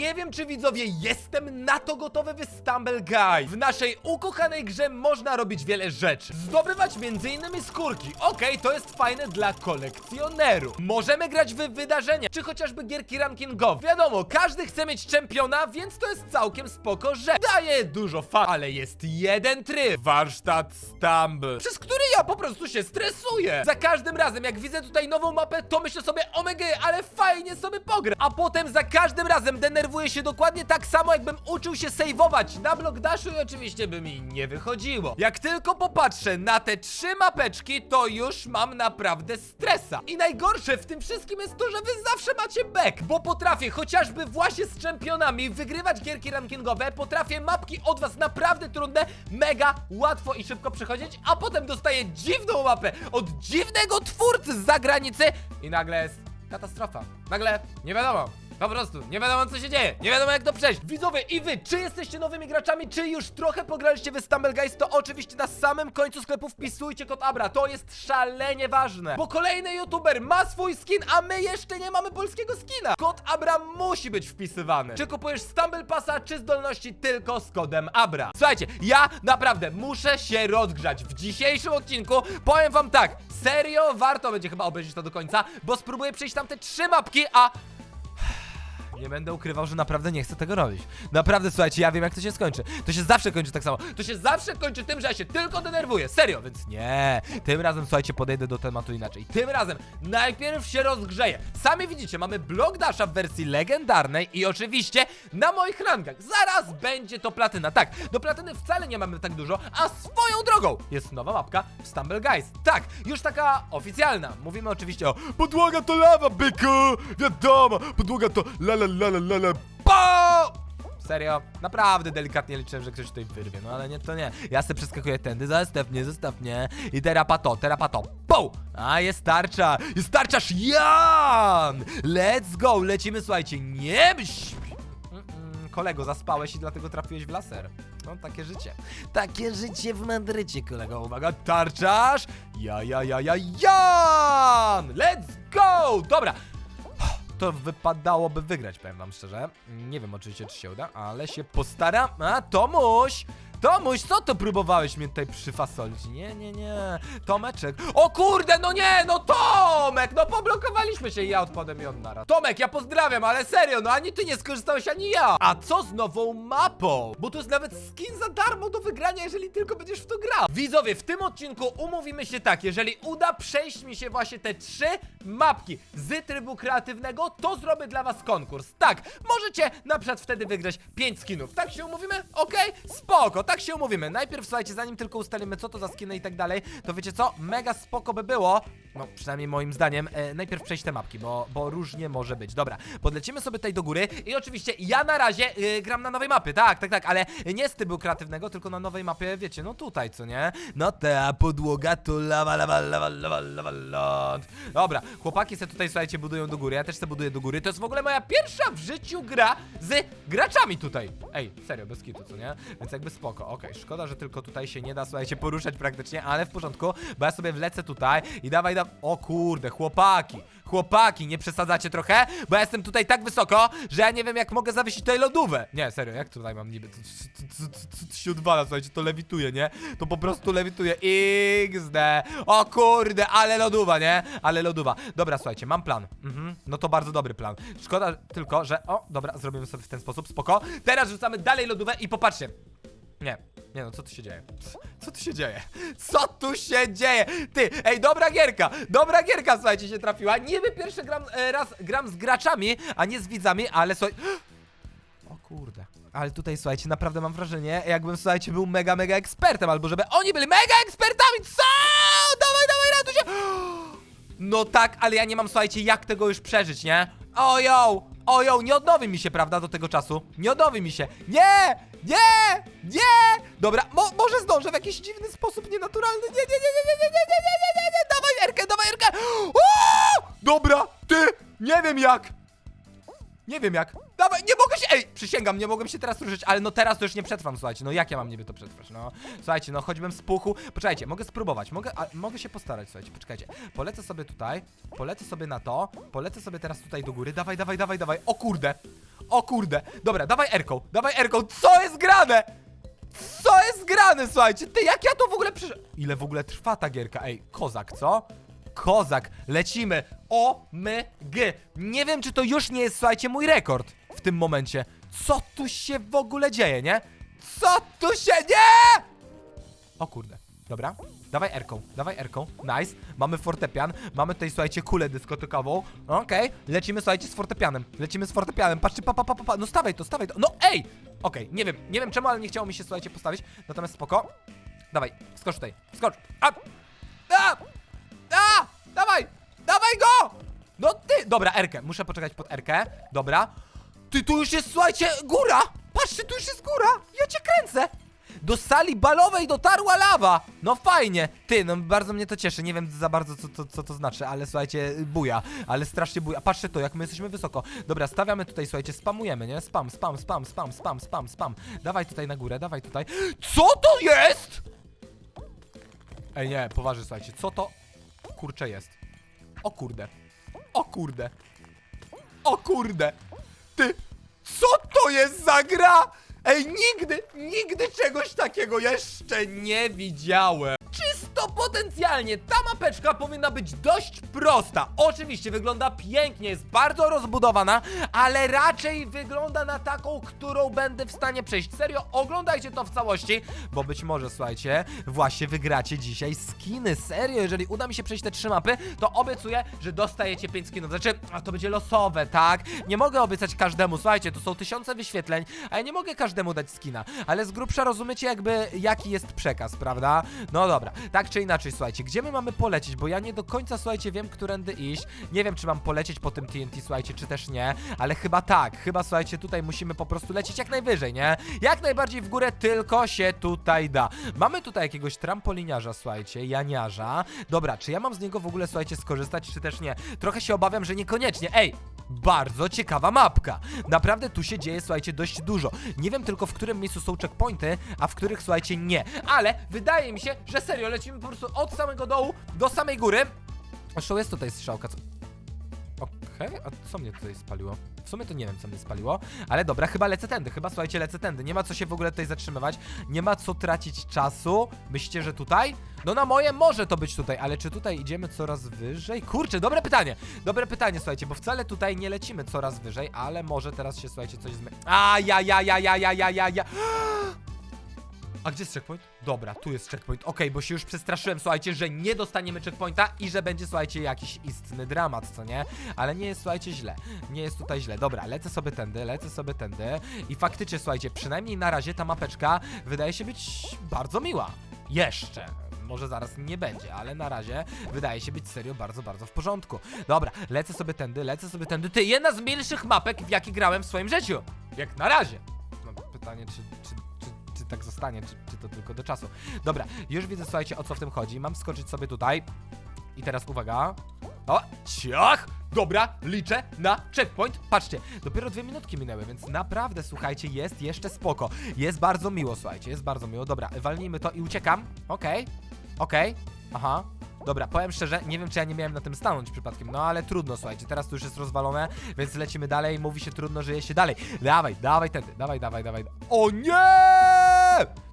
Nie wiem, czy widzowie jestem na to gotowy w Stumble Guy. W naszej ukochanej grze można robić wiele rzeczy. Zdobywać m.in. skórki. Okej, to jest fajne dla kolekcjonerów. Możemy grać w wydarzenia, czy chociażby gierki rankingowe. Wiadomo, każdy chce mieć czempiona, więc to jest całkiem spoko, że daje dużo fan. Ale jest jeden tryb. Warsztat Stumble. Przez który ja po prostu się stresuję. Za każdym razem, jak widzę tutaj nową mapę, to myślę sobie, omega, ale fajnie sobie pogrę. A potem za każdym razem denerwuję się dokładnie tak samo, jakbym uczył się sejwować na blok dashu i oczywiście by mi nie wychodziło. Jak tylko popatrzę na te trzy mapeczki, to już mam naprawdę stresa. I najgorsze w tym wszystkim jest to, że wy zawsze macie back, bo potrafię chociażby właśnie z czempionami wygrywać gierki rankingowe, potrafię mapki od was naprawdę trudne, mega łatwo i szybko przechodzić, a potem dostaję dziwną mapę od dziwnego twórcy z zagranicy i nagle jest katastrofa. Nagle nie wiadomo. Po prostu, nie wiadomo co się dzieje, nie wiadomo jak to przejść. Widzowie i wy, czy jesteście nowymi graczami, czy już trochę pograliście w Stumble Guys, to oczywiście na samym końcu sklepu wpisujcie kod Abra, to jest szalenie ważne. Bo kolejny youtuber ma swój skin, a my jeszcze nie mamy polskiego skina. Kod Abra musi być wpisywany. Czy kupujesz Stumble Passa, czy zdolności tylko z kodem Abra. Słuchajcie, ja naprawdę muszę się rozgrzać. W dzisiejszym odcinku powiem wam tak, serio warto będzie chyba obejrzeć to do końca, bo spróbuję przejść tam te trzy mapki, a nie będę ukrywał, że naprawdę nie chcę tego robić. Naprawdę, słuchajcie, ja wiem jak to się skończy. To się zawsze kończy tak samo. To się zawsze kończy tym, że ja się tylko denerwuję. Serio, więc nie. Tym razem, słuchajcie, podejdę do tematu inaczej. Tym razem najpierw się rozgrzeję. Sami widzicie, mamy blok dasha w wersji legendarnej i oczywiście na moich rangach. Zaraz będzie to platyna. Tak, do platyny wcale nie mamy tak dużo, a swoją drogą jest nowa mapka w Stumble Guys. Tak, już taka oficjalna. Mówimy oczywiście o podłoga to lawa, byku! Wiadomo, podłoga to la la bo! Serio? Naprawdę delikatnie liczyłem, że ktoś tutaj wyrwie, no ale nie, to nie. Ja se przeskakuję tędy, zostaw mnie, zostaw mnie. I terapato, terapato, po! A, jest tarcza, jest tarczasz Jan! Let's go, lecimy, słuchajcie, nie myśl! Mm-mm, Kolego, zaspałeś i dlatego trafiłeś w laser. No, takie życie. Takie życie w Madrycie, kolego. Uwaga, tarczasz! Ja, ja, ja, ja, Jan! Let's go! Dobra, to wypadałoby wygrać, powiem wam szczerze. Nie wiem oczywiście, czy się uda, ale się postaram. A, Tomuś! Tomuś, co to próbowałeś mnie tutaj przyfasolić? Nie, nie, nie. Tomeczek. O kurde, no nie, no Tomek! No poblokowaliśmy się i ja odpadłem i on naraz. Tomek, ja pozdrawiam, ale serio, no ani ty nie skorzystałeś, ani ja. A co z nową mapą? Bo tu jest nawet skin za darmo do wygrania, jeżeli tylko będziesz w to grał. Widzowie, w tym odcinku umówimy się tak, jeżeli uda przejść mi się właśnie te trzy mapki z trybu kreatywnego, to zrobię dla was konkurs. Tak, możecie na przykład wtedy wygrać 5 skinów. Tak się umówimy? Okej? Spoko, tak się umówimy. Najpierw słuchajcie, zanim tylko ustalimy co to za skiny i tak dalej, to wiecie co? Mega spoko by było, no przynajmniej moim zdaniem, e, najpierw przejść te mapki, bo, bo różnie może być. Dobra, podlecimy sobie tutaj do góry i oczywiście ja na razie e, gram na nowej mapie, tak, tak, tak, ale nie z trybu kreatywnego, tylko na nowej mapie, wiecie, no tutaj, co nie? No ta podłoga to lawa, lawa, lawa, lawa, lawa, ląd. Dobra, chłopaki se tutaj, słuchajcie, budują do góry, ja też se buduję do góry. To jest w ogóle moja pierwsza w życiu gra z graczami tutaj. Ej, serio, bez kitu, co nie? Więc jakby spoko, okej, szkoda, że tylko tutaj się nie da, słuchajcie, poruszać praktycznie, ale w porządku, bo ja sobie wlecę tutaj i dawaj, dawaj, o kurde, chłopaki, chłopaki, nie przesadzacie trochę? Bo ja jestem tutaj tak wysoko, że ja nie wiem, jak mogę zawiesić tutaj lodówę. Nie, serio, jak tutaj mam niby, co się odwala, słuchajcie, to lewituje, nie? To po prostu lewituje, XD, o kurde, ale lodowa, nie? Ale lodowa. Dobra, słuchajcie, mam plan, mhm, no to bardzo dobry plan. Szkoda tylko, że, o, dobra, zrobimy sobie w ten sposób, spoko. Teraz rzucamy dalej lodówę i popatrzcie, nie, nie no, co tu się dzieje? Co tu się dzieje? Co tu się dzieje? Ty, ej, dobra gierka, dobra gierka, słuchajcie, się trafiła. Niby pierwszy gram, e, raz gram z graczami, a nie z widzami, ale słuchaj... O kurde. Ale tutaj, słuchajcie, naprawdę mam wrażenie, jakbym, słuchajcie, był mega, mega ekspertem, albo żeby oni byli mega ekspertami, co? Dawaj, dawaj, ratuj się! No tak, ale ja nie mam, słuchajcie, jak tego już przeżyć, nie? Ojo, ojo, nie odnowi mi się, prawda, do tego czasu. Nie odnowi mi się. Nie, nie, nie! Dobra, mo może zdążę w jakiś dziwny sposób, nienaturalny. Nie, nie, nie, nie, nie, nie, nie, nie, nie, nie, nie, nie, dawaj Erkę, dawaj Erkę! O! Dobra, ty, nie wiem jak. Nie wiem jak. Dawaj, nie mogę się. Ej, przysięgam, nie mogłem się teraz ruszyć, ale no teraz to już nie przetrwam, słuchajcie. No jak ja mam niby to przetrwać? No, słuchajcie, no choćbym z puchu. Poczekajcie, mogę spróbować, mogę, a, mogę się postarać, słuchajcie, poczekajcie. Polecę sobie tutaj, polecę sobie na to, polecę sobie teraz tutaj do góry. Dawaj, dawaj, dawaj, dawaj. O kurde. O kurde. Dobra, dawaj Erką, dawaj Erką. Co jest grane? Co jest grane, słuchajcie? Ty, jak ja to w ogóle przyszedłem? Ile w ogóle trwa ta gierka? Ej, kozak, co? Kozak, lecimy. O, my, g. Nie wiem, czy to już nie jest, słuchajcie, mój rekord w tym momencie. Co tu się w ogóle dzieje, nie? Co tu się nie? O kurde, dobra. Dawaj Erką, dawaj Erką. Nice. Mamy fortepian, mamy tutaj, słuchajcie, kulę dyskotykową. Okej, lecimy, słuchajcie, z fortepianem. Lecimy z fortepianem. Patrzcie, pa, pa, pa, pa. No stawaj to, stawaj to. No ej! Okej, nie wiem, nie wiem czemu, ale nie chciało mi się, słuchajcie, postawić. Natomiast spoko. Dawaj, skocz tutaj, skocz. A! A! Dawaj! Dawaj go! No ty! Dobra, Erkę, muszę poczekać pod Erkę. Dobra. Ty, tu już jest, słuchajcie, góra! Patrzcie, tu już jest góra! Ja cię kręcę! Do sali balowej dotarła lawa! No fajnie! Ty, no bardzo mnie to cieszy. Nie wiem za bardzo, co, co, co to znaczy, ale słuchajcie, buja. Ale strasznie buja. Patrzcie to, jak my jesteśmy wysoko. Dobra, stawiamy tutaj, słuchajcie, spamujemy, nie? Spam, spam, spam, spam, spam, spam, spam. Dawaj tutaj na górę, dawaj tutaj. Co to jest? Ej, nie, poważnie, słuchajcie, co to kurcze jest? O kurde. O kurde. O kurde. Ty, co to jest za gra? Ej, nigdy, nigdy czegoś takiego jeszcze nie widziałem. Czysto potencjalnie ta mapeczka powinna być dość prosta. Oczywiście wygląda pięknie, jest bardzo rozbudowana, ale raczej wygląda na taką, którą będę w stanie przejść. Serio, oglądajcie to w całości, bo być może, słuchajcie, właśnie wygracie dzisiaj skiny. Serio, jeżeli uda mi się przejść te trzy mapy, to obiecuję, że dostajecie 5 skinów. Znaczy, to będzie losowe, tak? Nie mogę obiecać każdemu, słuchajcie, to są tysiące wyświetleń, a ja nie mogę każdemu dać skina, ale z grubsza rozumiecie jakby jaki jest przekaz, prawda? No dobra, tak czy inaczej, słuchajcie, gdzie my mamy polecieć, bo ja nie do końca, słuchajcie, wiem, którędy iść, nie wiem, czy mam polecieć po tym TNT, słuchajcie, czy też nie, ale chyba tak, chyba, słuchajcie, tutaj musimy po prostu lecieć jak najwyżej, nie? Jak najbardziej w górę, tylko się tutaj da. Mamy tutaj jakiegoś trampoliniarza, słuchajcie, janiarza, dobra, czy ja mam z niego w ogóle, słuchajcie, skorzystać, czy też nie? Trochę się obawiam, że niekoniecznie, ej! Bardzo ciekawa mapka. Naprawdę tu się dzieje, słuchajcie, dość dużo. Nie wiem tylko, w którym miejscu są checkpointy, a w których, słuchajcie, nie. Ale wydaje mi się, że serio, lecimy po prostu od samego dołu do samej góry. Zresztą jest tutaj strzałka, co... Okej, a co mnie tutaj spaliło? W sumie to nie wiem, co mnie spaliło, ale dobra, chyba lecę tędy, chyba słuchajcie, lecę tędy. Nie ma co się w ogóle tutaj zatrzymywać, nie ma co tracić czasu. Myślicie, że tutaj? No na moje może to być tutaj, ale czy tutaj idziemy coraz wyżej? Kurczę, dobre pytanie, dobre pytanie, słuchajcie, bo wcale tutaj nie lecimy coraz wyżej, ale może teraz się, słuchajcie, coś zmieni. A, ja, ja, ja, ja, ja, ja, ja, ja. A gdzie jest checkpoint? Dobra, tu jest checkpoint. Okej, bo się już przestraszyłem, słuchajcie, że nie dostaniemy checkpointa i że będzie, słuchajcie, jakiś istny dramat, co nie? Ale nie jest, słuchajcie, źle. Nie jest tutaj źle. Dobra, lecę sobie tędy, lecę sobie tędy. I faktycznie, słuchajcie, przynajmniej na razie ta mapeczka wydaje się być bardzo miła. Jeszcze. Może zaraz nie będzie, ale na razie wydaje się być serio bardzo, bardzo w porządku. Dobra, lecę sobie tędy, lecę sobie tędy. Ty, jedna z milszych mapek, w jakie grałem w swoim życiu. Jak na razie. No, pytanie, czy, czy tak zostanie, czy, czy to tylko do czasu. Dobra, już widzę, słuchajcie, o co w tym chodzi. Mam skoczyć sobie tutaj. I teraz uwaga. O, ciach! Dobra, liczę na checkpoint. Patrzcie, dopiero dwie minutki minęły, więc naprawdę, słuchajcie, jest jeszcze spoko. Jest bardzo miło, słuchajcie, jest bardzo miło. Dobra, walnijmy to i uciekam. Okej, okej, aha. Dobra, powiem szczerze, nie wiem czy ja nie miałem na tym stanąć przypadkiem, no ale trudno, słuchajcie, teraz to już jest rozwalone, więc lecimy dalej, mówi się trudno, żyje się dalej. Dawaj, dawaj tędy, dawaj, dawaj, dawaj. O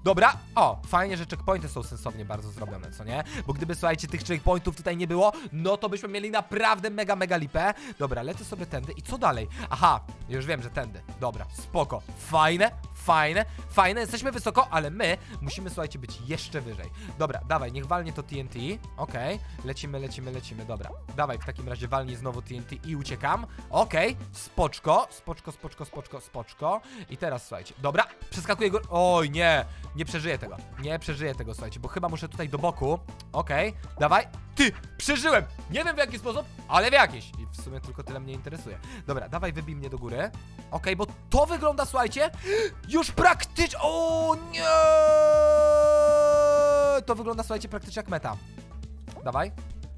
Dobra, o, fajnie, że checkpointy są sensownie bardzo zrobione, co nie? Bo gdyby, słuchajcie, tych checkpointów tutaj nie było, no to byśmy mieli naprawdę mega, mega lipę. Dobra, lecę sobie tędy i co dalej? Aha, już wiem, że tędy. Dobra, spoko. Fajne, fajne, fajne, jesteśmy wysoko, ale my musimy, słuchajcie, być jeszcze wyżej. Dobra, dawaj, niech walnie to TNT. Okej, lecimy, lecimy, lecimy, dobra. Dawaj, w takim razie walnij znowu TNT i uciekam. Okej, spoczko, spoczko, spoczko, spoczko, spoczko. I teraz, słuchajcie, dobra, przeskakuję go... Oj, nie, nie przeżyję tego. Nie przeżyję tego, słuchajcie, bo chyba muszę tutaj do boku. Okej, dawaj. Ty, przeżyłem! Nie wiem w jaki sposób, ale w jakiś. I w sumie tylko tyle mnie interesuje. Dobra, dawaj, wybij mnie do góry. Okej, bo to wygląda, słuchajcie, już praktycznie... O nie! To wygląda, słuchajcie, praktycznie jak meta. Dawaj.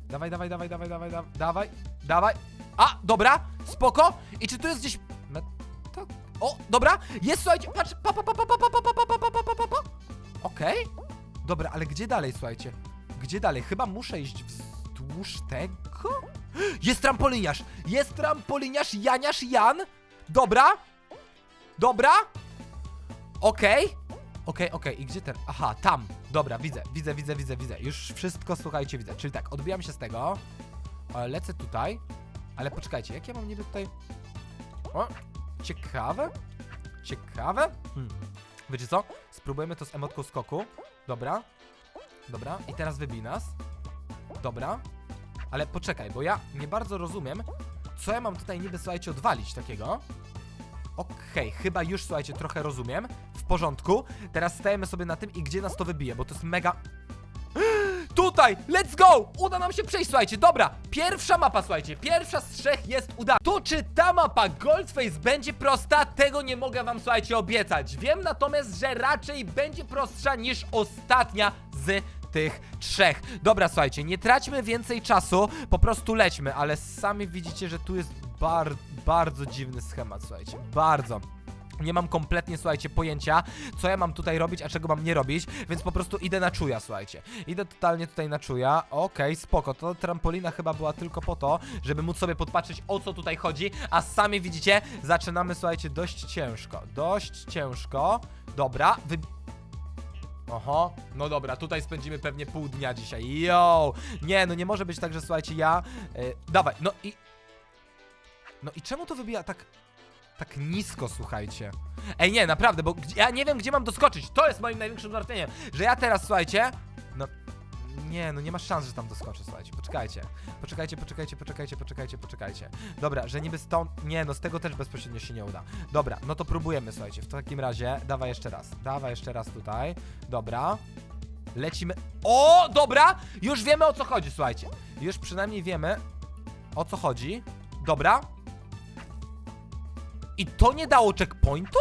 Dawaj, dawaj, dawaj, dawaj, dawaj, dawaj, dawaj. A, dobra, spoko. I czy tu jest gdzieś meta? O, dobra, jest, słuchajcie, patrz, pa, pa, pa, pa, pa, pa, pa, pa, pa, pa, pa, pa, pa, pa. Okej. Dobra, ale gdzie dalej, słuchajcie? Gdzie dalej? Chyba muszę iść wzdłuż tego? Jest trampoliniarz! Jest trampoliniarz Janiasz Jan! Dobra, Dobra. Okej. Okej, okej, i gdzie ten? Aha, tam. Dobra, widzę, widzę, widzę, widzę, widzę. Już wszystko, słuchajcie, widzę. Czyli tak, odbijam się z tego. Lecę tutaj. Ale poczekajcie, jak ja mam niby tutaj... O, ciekawe. Ciekawe. Hmm. Wiecie co? Spróbujemy to z emotką skoku. Dobra. Dobra, i teraz wybij nas. Dobra. Ale poczekaj, bo ja nie bardzo rozumiem, co ja mam tutaj niby, słuchajcie, odwalić takiego. Okej, chyba już, słuchajcie, trochę rozumiem. Porządku. Teraz stajemy sobie na tym i gdzie nas to wybije, bo to jest mega... Tutaj! Let's go! Uda nam się przejść, słuchajcie, dobra. Pierwsza mapa, słuchajcie, pierwsza z trzech jest udana. To czy ta mapa Goldface będzie prosta, tego nie mogę wam, słuchajcie, obiecać. Wiem natomiast, że raczej będzie prostsza niż ostatnia z tych trzech. Dobra, słuchajcie, nie traćmy więcej czasu, po prostu lećmy, ale sami widzicie, że tu jest bar bardzo dziwny schemat, słuchajcie, bardzo. Nie mam kompletnie, słuchajcie, pojęcia, co ja mam tutaj robić, a czego mam nie robić, więc po prostu idę na czuja, słuchajcie. Idę totalnie tutaj na czuja. Okej, spoko. To trampolina chyba była tylko po to, żeby móc sobie podpatrzeć, o co tutaj chodzi, a sami widzicie, zaczynamy, słuchajcie, dość ciężko. Dość ciężko. Dobra, wy... Oho, no dobra, tutaj spędzimy pewnie pół dnia dzisiaj. Yo! Nie, no nie może być tak, że słuchajcie, ja... Yy, dawaj, no i... No i czemu to wybija tak... Tak nisko, słuchajcie. Ej, nie, naprawdę, bo ja nie wiem, gdzie mam doskoczyć. To jest moim największym zmartwieniem, że ja teraz, słuchajcie, no... Nie, no nie ma szans, że tam doskoczę, słuchajcie. Poczekajcie. Poczekajcie, poczekajcie, poczekajcie, poczekajcie, poczekajcie. Dobra, że niby stąd... Nie, no z tego też bezpośrednio się nie uda. Dobra, no to próbujemy, słuchajcie. W takim razie, dawaj jeszcze raz. Dawaj jeszcze raz tutaj. Dobra. Lecimy... O, dobra! Już wiemy, o co chodzi, słuchajcie. Już przynajmniej wiemy, o co chodzi. Dobra. I to nie dało checkpointu?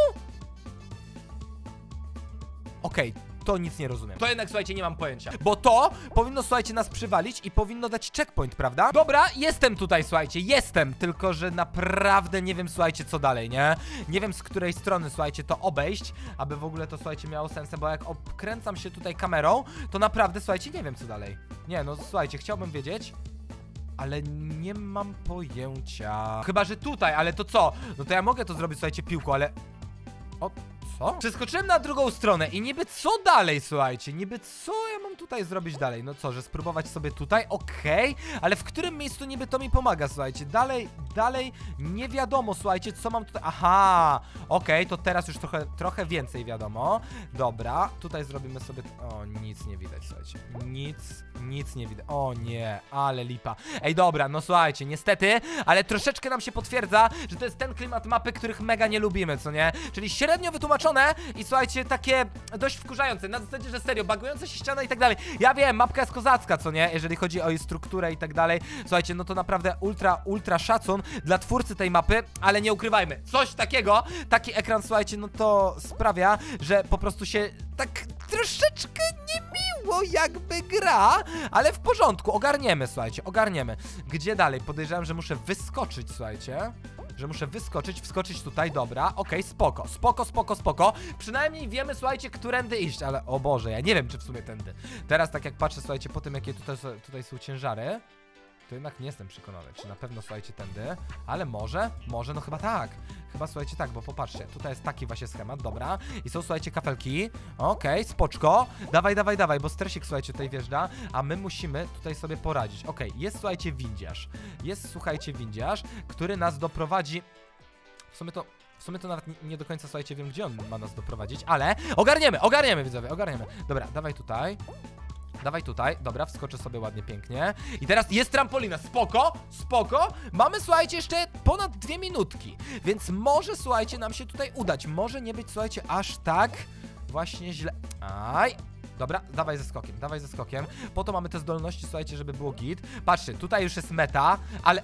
Okej, to nic nie rozumiem. To jednak, słuchajcie, nie mam pojęcia. Bo to powinno, słuchajcie, nas przywalić i powinno dać checkpoint, prawda? Dobra, jestem tutaj, słuchajcie, jestem. Tylko, że naprawdę nie wiem, słuchajcie, co dalej, nie? Nie wiem, z której strony, słuchajcie, to obejść, aby w ogóle to, słuchajcie, miało sens, bo jak obkręcam się tutaj kamerą, to naprawdę, słuchajcie, nie wiem, co dalej. Nie, no, słuchajcie, chciałbym wiedzieć, ale nie mam pojęcia. Chyba, że tutaj, ale to co? No to ja mogę to zrobić, słuchajcie, piłką, ale... O, co? Przeskoczyłem na drugą stronę i niby co dalej, słuchajcie? Niby co ja mam tutaj zrobić dalej? No co, że spróbować sobie tutaj? Okej, ale w którym miejscu niby to mi pomaga, słuchajcie? Dalej, dalej nie wiadomo, słuchajcie, co mam tutaj... Aha, okej, to teraz już trochę, trochę więcej wiadomo. Dobra, tutaj zrobimy sobie... O, nic nie widać, słuchajcie. Nic, nic nie widać. O nie, ale lipa. Ej, dobra, no słuchajcie, niestety, ale troszeczkę nam się potwierdza, że to jest ten klimat mapy, których mega nie lubimy, co nie? Czyli średnio wytłumaczone i słuchajcie, takie dość wkurzające, na zasadzie, że serio, bagujące się ściana i tak dalej. Ja wiem, mapka jest kozacka, co nie? Jeżeli chodzi o jej strukturę i tak dalej. Słuchajcie, no to naprawdę ultra, ultra szacun dla twórcy tej mapy, ale nie ukrywajmy, coś takiego, taki ekran, słuchajcie, no to sprawia, że po prostu się tak troszeczkę niemiło jakby gra, ale w porządku, ogarniemy, słuchajcie, ogarniemy. Gdzie dalej? Podejrzewam, że muszę wyskoczyć, słuchajcie. Że muszę wyskoczyć, wskoczyć tutaj, dobra, okej, spoko, spoko, spoko, spoko. Przynajmniej wiemy, słuchajcie, którędy iść, ale o Boże, ja nie wiem, czy w sumie tędy. Teraz tak jak patrzę, słuchajcie, po tym, jakie tutaj, tutaj są ciężary, to jednak nie jestem przekonany, czy na pewno, słuchajcie, tędy, ale może, może, no chyba tak. Chyba, słuchajcie, tak, bo popatrzcie, tutaj jest taki właśnie schemat, dobra, i są, słuchajcie, kafelki, okej, spoczko, dawaj, dawaj, dawaj, bo stresik, słuchajcie, tutaj wjeżdża, a my musimy tutaj sobie poradzić. Okej, jest, słuchajcie, windziarz, jest, słuchajcie, windziarz, który nas doprowadzi, w sumie to... W sumie to nawet nie do końca, słuchajcie, wiem, gdzie on ma nas doprowadzić, ale ogarniemy, ogarniemy, widzowie, ogarniemy. Dobra, dawaj tutaj. Dawaj tutaj, dobra, wskoczę sobie ładnie, pięknie. I teraz jest trampolina, spoko, spoko. Mamy, słuchajcie, jeszcze ponad dwie minutki, więc może, słuchajcie, nam się tutaj udać. Może nie być, słuchajcie, aż tak właśnie źle. Aj, Dobra, dawaj ze skokiem, dawaj ze skokiem. Po to mamy te zdolności, słuchajcie, żeby było git. Patrzcie, tutaj już jest meta, ale...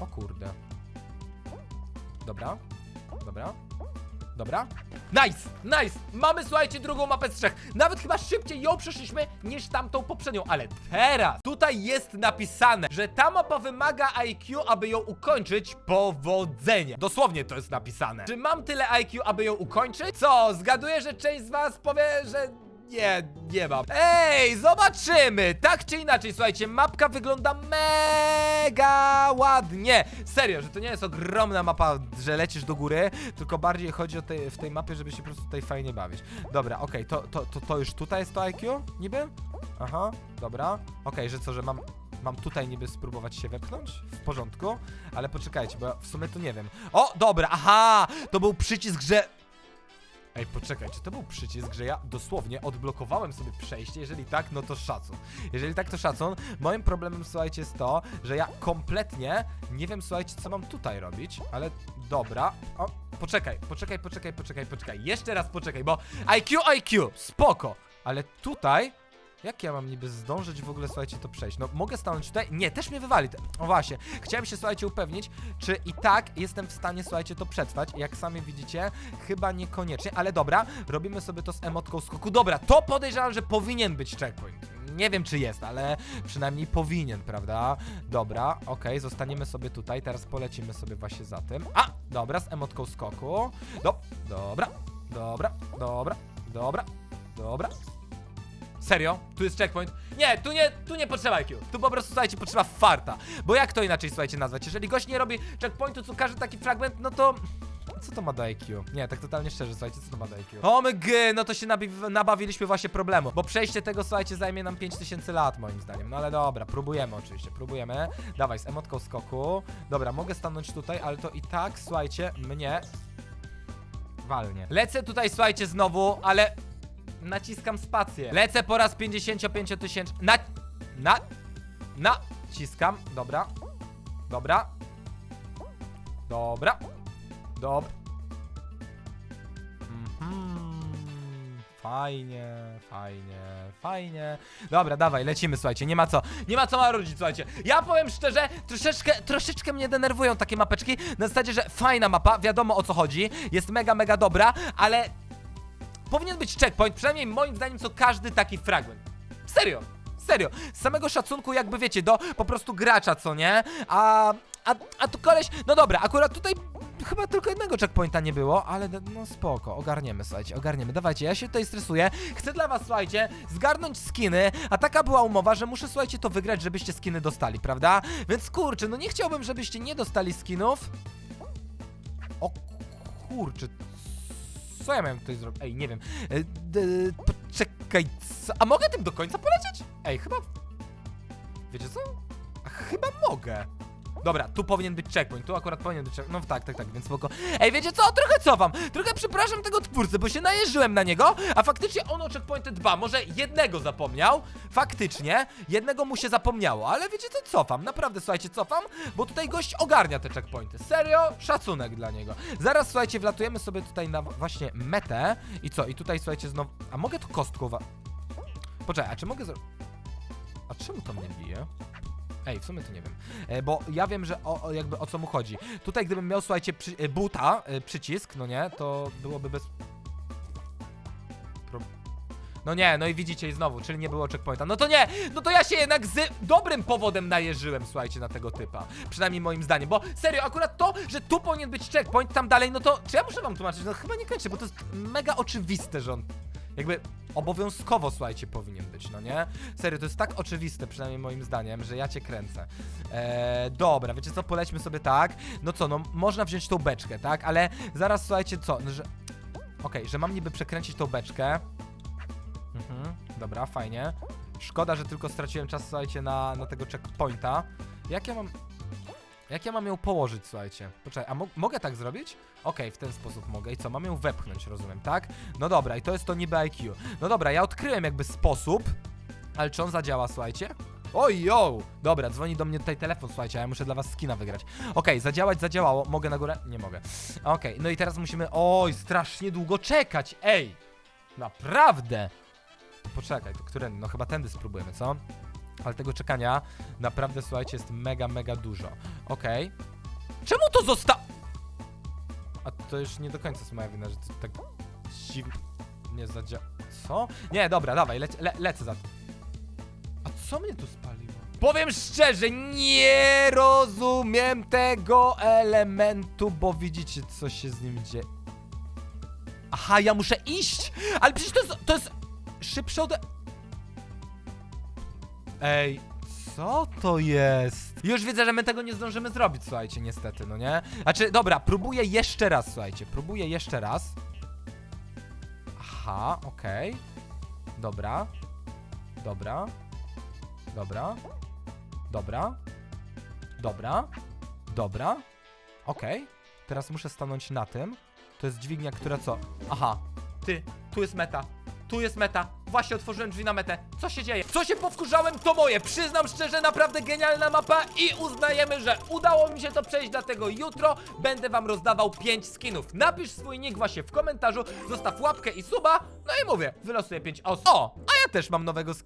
O kurde. Dobra, dobra, dobra. Nice, nice! Mamy, słuchajcie, drugą mapę z trzech. Nawet chyba szybciej ją przeszliśmy niż tamtą poprzednią, ale teraz tutaj jest napisane, że ta mapa wymaga IQ, aby ją ukończyć. Powodzenia. Dosłownie to jest napisane. Czy mam tyle IQ, aby ją ukończyć? Co, zgaduję, że część z was powie, że Nie, nie mam. Ej, zobaczymy! Tak czy inaczej, słuchajcie, mapka wygląda mega ładnie. Serio, że to nie jest ogromna mapa, że lecisz do góry, tylko bardziej chodzi o tej, w tej mapie, żeby się po prostu tutaj fajnie bawić. Dobra, okej, to, to, to, to już tutaj jest to IQ? Niby? Aha, dobra. Okej, że co, że mam... Mam tutaj niby spróbować się wepchnąć? W porządku, ale poczekajcie, bo ja w sumie to nie wiem. O, dobra, aha! To był przycisk, że Ej, poczekaj, czy to był przycisk, że ja dosłownie odblokowałem sobie przejście? Jeżeli tak, no to szacun. Jeżeli tak, to szacun. Moim problemem, słuchajcie, jest to, że ja kompletnie nie wiem, słuchajcie, co mam tutaj robić, ale dobra. O, poczekaj, poczekaj, poczekaj, poczekaj, poczekaj. Jeszcze raz poczekaj, bo IQ, IQ, spoko. Ale tutaj... Jak ja mam niby zdążyć w ogóle, słuchajcie, to przejść? No, mogę stanąć tutaj? Nie, też mnie wywali. O właśnie, chciałem się, słuchajcie, upewnić, czy i tak jestem w stanie, słuchajcie, to przetrwać. Jak sami widzicie, chyba niekoniecznie, ale dobra, robimy sobie to z emotką skoku. Dobra, to podejrzewam, że powinien być checkpoint. Nie wiem, czy jest, ale przynajmniej powinien, prawda? Dobra, okej, zostaniemy sobie tutaj, teraz polecimy sobie właśnie za tym. A, dobra, z emotką skoku. Do, dobra, dobra, dobra, dobra, dobra. Serio? Tu jest checkpoint? Nie, tu nie, tu nie potrzeba IQ. Tu po prostu, słuchajcie, potrzeba farta. Bo jak to inaczej, słuchajcie, nazwać? Jeżeli gość nie robi checkpointu, co każdy taki fragment, no to... Co to ma do IQ? Nie, tak totalnie szczerze, słuchajcie, co to ma do IQ? O my gy, no to się nabawiliśmy właśnie problemu, bo przejście tego, słuchajcie, zajmie nam 5000 lat, moim zdaniem. No ale dobra, próbujemy oczywiście, próbujemy. Dawaj, z emotką skoku. Dobra, mogę stanąć tutaj, ale to i tak, słuchajcie, mnie... Walnie. Lecę tutaj, słuchajcie, znowu, ale naciskam spację. Lecę po raz 55 tysięcy. Na. Na. Naciskam. Dobra. Dobra. Dobra. Dob. Mhm. Fajnie, fajnie, fajnie. Dobra, dawaj, lecimy, słuchajcie, nie ma co, nie ma co marudzić, słuchajcie. Ja powiem szczerze, troszeczkę, troszeczkę mnie denerwują takie mapeczki, na zasadzie, że fajna mapa, wiadomo o co chodzi, jest mega, mega dobra, ale powinien być checkpoint, przynajmniej moim zdaniem co każdy taki fragment. Serio, serio. Z samego szacunku jakby wiecie, do po prostu gracza, co nie? A, a, a tu koleś, no dobra, akurat tutaj chyba tylko jednego checkpointa nie było, ale no- spoko, ogarniemy, słuchajcie, ogarniemy. Dawajcie, ja się tutaj stresuję, chcę dla was, słuchajcie, zgarnąć skiny, a taka była umowa, że muszę, słuchajcie, to wygrać, żebyście skiny dostali, prawda? Więc kurczę, no nie chciałbym, żebyście nie dostali skinów. O kurczę, co ja miałem tutaj zrobić? Ej, nie wiem. E, d- Poczekaj, co? A mogę tym do końca polecieć? Ej, chyba... Wiecie co? Chyba mogę. Dobra, tu powinien być checkpoint, tu akurat powinien być checkpoint. No tak, tak, tak, więc spoko. Ej, wiecie co? Trochę cofam. Trochę przepraszam tego twórcę, bo się najeżyłem na niego, a faktycznie on o checkpointy dba. Może jednego zapomniał, faktycznie, jednego mu się zapomniało, ale wiecie co? Cofam, naprawdę, słuchajcie, cofam, bo tutaj gość ogarnia te checkpointy. Serio? Szacunek dla niego. Zaraz, słuchajcie, wlatujemy sobie tutaj na właśnie metę i co? I tutaj, słuchajcie, znowu... A mogę tu kostką wa... Poczekaj, a czy mogę... A czemu to mnie bije? Ej, w sumie to nie wiem. E, bo ja wiem, że o, o, jakby o co mu chodzi. Tutaj gdybym miał, słuchajcie, przy, e, buta, e, przycisk, no nie, to byłoby bez... Pro... No nie, no i widzicie i znowu, czyli nie było checkpointa. No to nie, no to ja się jednak z dobrym powodem najeżyłem, słuchajcie, na tego typa. Przynajmniej moim zdaniem, bo serio, akurat to, że tu powinien być checkpoint, tam dalej, no to... Czy ja muszę wam tłumaczyć? No chyba nie kończę, bo to jest mega oczywiste, że on jakby obowiązkowo, słuchajcie, powinien być, no nie? Serio, to jest tak oczywiste, przynajmniej moim zdaniem, że ja cię kręcę. Eee, dobra, wiecie co, polećmy sobie tak. No co, no można wziąć tą beczkę, tak? Ale zaraz, słuchajcie, co, no, że... Okej, że mam niby przekręcić tą beczkę. Mhm, dobra, fajnie. Szkoda, że tylko straciłem czas, słuchajcie, na, na tego checkpointa. Jak ja mam... Jak ja mam ją położyć, słuchajcie? Poczekaj, a mo mogę tak zrobić? Okej, w ten sposób mogę. I co, mam ją wepchnąć, rozumiem, tak? No dobra, i to jest to niby IQ. No dobra, ja odkryłem jakby sposób, ale czy on zadziała, słuchajcie? Oj! Dobra, dzwoni do mnie tutaj telefon, słuchajcie, a ja muszę dla was skina wygrać. Okej, zadziałać, zadziałało. Mogę na górę? Nie mogę. Okej, no i teraz musimy... Oj, strasznie długo czekać, ej! Naprawdę! Poczekaj, to którędy? No chyba tędy spróbujemy, co? Ale tego czekania naprawdę, słuchajcie, jest mega, mega dużo. Okej. Czemu to zosta... A to już nie do końca jest moja wina, że to tak dziwnie nie zadzia... Co? Nie, dobra, dawaj, le lecę za tym. A co mnie tu spaliło? Powiem szczerze, nie rozumiem tego elementu, bo widzicie, co się z nim dzieje. Aha, ja muszę iść! Ale przecież to jest... To jest... szybsze ode... Ej, co to jest? Już widzę, że my tego nie zdążymy zrobić, słuchajcie, niestety, no nie? Znaczy, dobra, próbuję jeszcze raz, słuchajcie, próbuję jeszcze raz. Aha, okej. Dobra. Dobra. Dobra. Dobra. Dobra. Dobra. Okej. Teraz muszę stanąć na tym. To jest dźwignia, która co? Aha. Ty, tu jest meta. Tu jest meta. Właśnie otworzyłem drzwi na metę. Co się dzieje? Co się powkurzałem, to moje. Przyznam szczerze, naprawdę genialna mapa i uznajemy, że udało mi się to przejść, dlatego jutro będę wam rozdawał 5 skinów. Napisz swój nick właśnie w komentarzu, zostaw łapkę i suba, no i mówię, wylosuję 5 osób. O, a ja też mam nowego skina.